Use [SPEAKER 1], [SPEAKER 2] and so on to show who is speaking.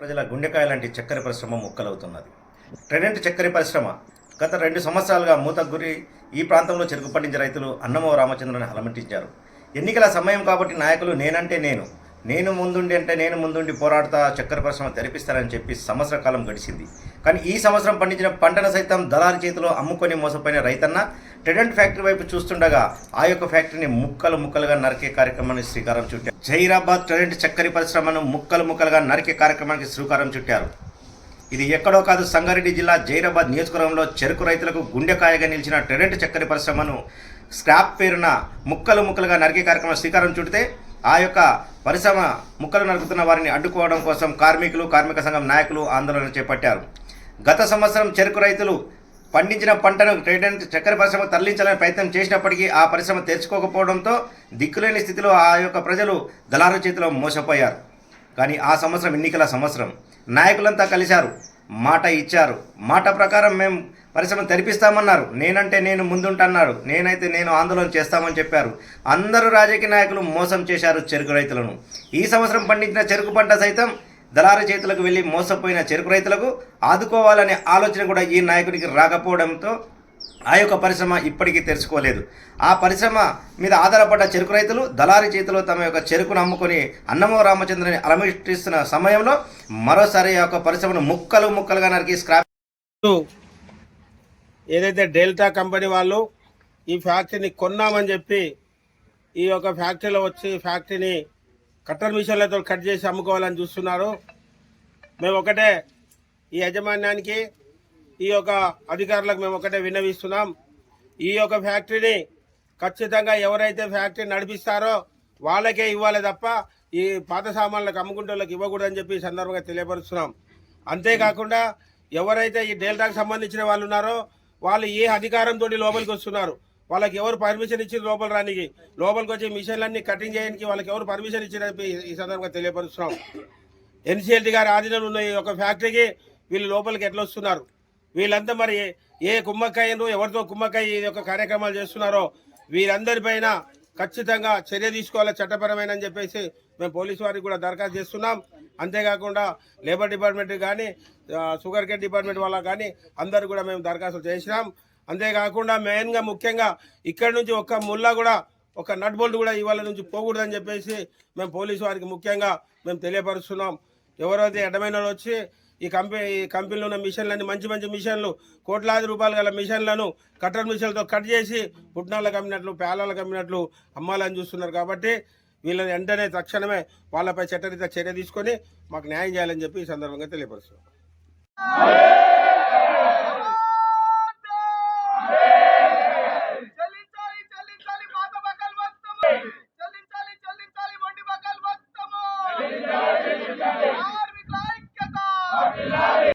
[SPEAKER 1] ప్రజల గుండెకాయ లాంటి చక్కెర పరిశ్రమ ముక్కలవుతున్నది. ట్రెడెంట్ చక్కెర పరిశ్రమ గత రెండు సంవత్సరాలుగా మూతకు గురి ఈ ప్రాంతంలో చెరుకు పండించే రైతులు అన్నమో రామచంద్రుని అలమటించారు ఎన్నికల సమయం కాబట్టి నాయకులు నేనంటే నేను నేను ముందుండి అంటే నేను ముందుండి పోరాడుతా చక్కెర పరిశ్రమ తెరిపిస్తానని చెప్పి సంవత్సర కాలం గడిచింది. కానీ ఈ సంవత్సరం పండించిన పంటను సైతం దళారి చేతిలో అమ్ముకొని మోసపోయిన రైతన్న టెడెంట్ ఫ్యాక్టరీ వైపు చూస్తుండగా ఆ యొక్క ఫ్యాక్టరీని ముక్కలు ముక్కలుగా నరికే కార్యక్రమాన్ని శ్రీకారం చుట్టారు. జైరాబాద్ టెడెంట్ చక్కెర పరిశ్రమను ముక్కలు ముక్కలుగా నరికే కార్యక్రమానికి శ్రీకారం చుట్టారు. ఇది ఎక్కడో కాదు సంగారెడ్డి జిల్లా జైరాబాద్ నియోజకవర్గంలో చెరుకు రైతులకు గుండెకాయగా నిలిచిన టెడెంట్ చక్కెర పరిశ్రమను స్క్రాప్ పేరున ముక్కలు ముక్కలుగా నరికే కార్యక్రమం శ్రీకారం చుడితే ఆ యొక్క పరిశ్రమ ముక్కలు నరుకుతున్న వారిని అడ్డుకోవడం కోసం కార్మికులు కార్మిక సంఘం నాయకులు ఆందోళన చేపట్టారు. గత సంవత్సరం చెరుకు రైతులు పండించిన పంటను ట్రేడెంట్ చక్కెర పరిశ్రమ తరలించాలని ప్రయత్నం చేసినప్పటికీ ఆ పరిశ్రమ తెరుచుకోకపోవడంతో దిక్కులేని స్థితిలో ఆ యొక్క ప్రజలు దళారు చేతిలో మోసపోయారు. కానీ ఆ సంవత్సరం ఎన్నికల సంవత్సరం. నాయకులంతా కలిశారు. మాట ఇచ్చారు. మాట ప్రకారం మేము పరిశ్రమ తెరిపిస్తామన్నారు. నేనంటే నేను ముందుంటన్నారు. నేనైతే నేను ఆందోళన చేస్తామని చెప్పారు. అందరూ రాజకీయ నాయకులు మోసం చేశారు చెరుకు రైతులను. ఈ సంవత్సరం పండించిన చెరుకు పంట సైతం దళారి చేతులకు వెళ్ళి మోసపోయిన చెరుకు రైతులకు ఆదుకోవాలనే ఆలోచన కూడా ఈ నాయకుడికి రాకపోవడంతో ఆ యొక్క పరిశ్రమ ఇప్పటికీ తెరుచుకోలేదు. ఆ పరిశ్రమ మీద ఆధారపడ్డ చెరుకు రైతులు దళారి చేతిలో తమ యొక్క చెరుకును అమ్ముకొని అన్నమో రామచంద్రని అలమిష్టిస్తున్న సమయంలో మరోసారి ఆ యొక్క పరిశ్రమను ముక్కలు ముక్కలుగా నరికి స్క్రాప్
[SPEAKER 2] ఏదైతే డెల్టా కంపెనీ వాళ్ళు ఈ ఫ్యాక్టరీని కొన్నామని చెప్పి ఈ యొక్క ఫ్యాక్టరీలో వచ్చి ఫ్యాక్టరీని కట్టర్ మిషన్లతో కట్ చేసి అమ్ముకోవాలని చూస్తున్నారు. మేము ఒకటే ఈ యాజమాన్యానికి ఈ యొక్క అధికారులకు మేము ఒకటే విన్నవిస్తున్నాం. ఈ యొక్క ఫ్యాక్టరీని ఖచ్చితంగా ఎవరైతే ఫ్యాక్టరీ నడిపిస్తారో వాళ్ళకే ఇవ్వాలి తప్ప ఈ పాత సామాన్లకు అమ్ముకుంటే వాళ్ళకి ఇవ్వకూడదని చెప్పి సందర్భంగా తెలియపరుస్తున్నాం. అంతేకాకుండా ఎవరైతే ఈ డేల్టాకు సంబంధించిన వాళ్ళు ఉన్నారో వాళ్ళు ఏ అధికారంతో లోపలికి వస్తున్నారు? వాళ్ళకి ఎవరు పర్మిషన్ ఇచ్చిన లోపల రానికి? లోపలికి వచ్చి మిషన్లన్నీ కటింగ్ చేయడానికి వాళ్ళకి ఎవరు పర్మిషన్ ఇచ్చారని ఈ సందర్భంగా తెలియపరుస్తున్నాం. ఎన్సీఎల్టీ గారి ఆధీనంలో ఉన్న ఈ ఒక ఫ్యాక్టరీకి వీళ్ళు లోపలికి ఎట్లా వస్తున్నారు? వీళ్ళంతా మరి ఏ కుమ్మక్కయ్యను ఎవరితో కుమ్మక్కయ్య ఈ యొక్క కార్యక్రమాలు చేస్తున్నారో వీరందరిపైన ఖచ్చితంగా చర్య తీసుకోవాలి చట్టపరమైన అని చెప్పేసి మేము పోలీసు వారికి కూడా దరఖాస్తు చేస్తున్నాం. అంతేకాకుండా లేబర్ డిపార్ట్మెంట్ కానీ షుగర్ కేర్ డిపార్ట్మెంట్ వాళ్ళకి కానీ అందరు కూడా మేము దరఖాస్తు చేసినాం. అంతేకాకుండా మెయిన్గా ముఖ్యంగా ఇక్కడ నుంచి ఒక్క ముల్లా కూడా ఒక నట్ బోల్ట్ కూడా ఇవాళ నుంచి పోకూడదని చెప్పేసి మేము పోలీసు వారికి ముఖ్యంగా మేము తెలియపరుస్తున్నాం. ఎవరైతే ఎడమైన వచ్చి ఈ కంపెనీ ఈ కంపెనీలో ఉన్న మిషన్లన్నీ మంచి మంచి మిషన్లు కోట్లాది రూపాయలు గల మిషన్లను కట్టర్ మిషన్లతో కట్ చేసి పుట్నాలకు అమ్మినట్లు పేలాలకు అమ్మినట్లు అమ్మాలని చూస్తున్నారు కాబట్టి వీళ్ళని వెంటనే తక్షణమే వాళ్ళపై చట్టరీత చర్య తీసుకొని మాకు న్యాయం చేయాలని చెప్పి ఈ సందర్భంగా తెలియపరుస్తున్నాం.
[SPEAKER 3] Amen.